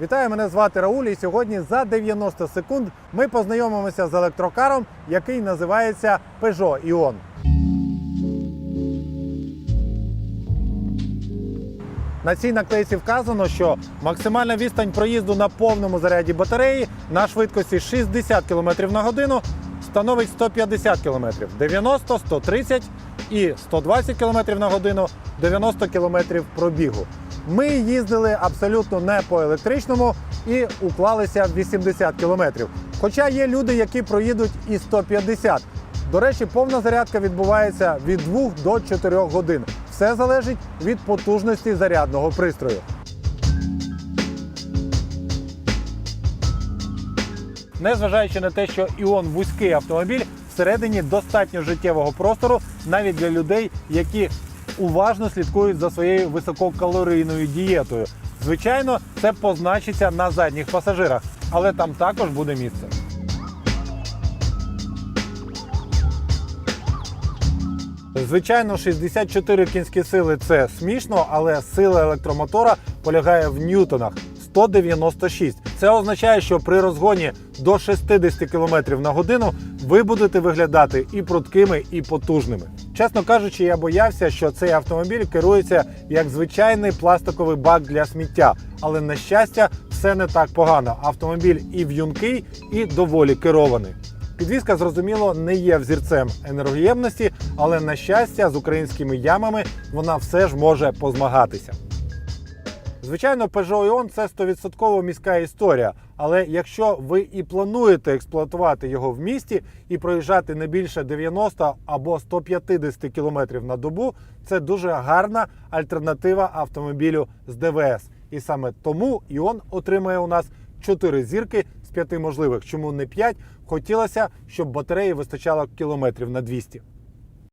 Вітаю, мене звати Рауль, і сьогодні за 90 секунд ми познайомимося з електрокаром, який називається Peugeot Ion. На цій наклейці вказано, що максимальна відстань проїзду на повному заряді батареї на швидкості 60 км на годину становить 150 км, 90, 130 і 120 км на годину 90 км пробігу. Ми їздили абсолютно не по електричному і уклалися в 80 км. Хоча є люди, які проїдуть і 150. До речі, повна зарядка відбувається від 2 до 4 годин. Все залежить від потужності зарядного пристрою. Незважаючи на те, що Іон вузький автомобіль, всередині достатньо життєвого простору навіть для людей, які уважно слідкують за своєю висококалорійною дієтою. Звичайно, це позначиться на задніх пасажирах, але там також буде місце. Звичайно, 64 кінські сили це смішно, але сила електромотора полягає в ньютонах 196. Це означає, що при розгоні до 60 км на годину ви будете виглядати і прудкими, і потужними. Чесно кажучи, я боявся, що цей автомобіль керується як звичайний пластиковий бак для сміття. Але на щастя, все не так погано. Автомобіль і в'юнкий, і доволі керований. Підвізка, зрозуміло, не є взірцем енергоємності, але на щастя, з українськими ямами вона все ж може позмагатися. Звичайно, Peugeot Ion – це 100% міська історія. Але якщо ви і плануєте експлуатувати його в місті і проїжджати не більше 90 або 150 км на добу, це дуже гарна альтернатива автомобілю з ДВС. І саме тому Ion отримує у нас 4 зірки з 5 можливих. Чому не 5? Хотілося, щоб батареї вистачало кілометрів на 200.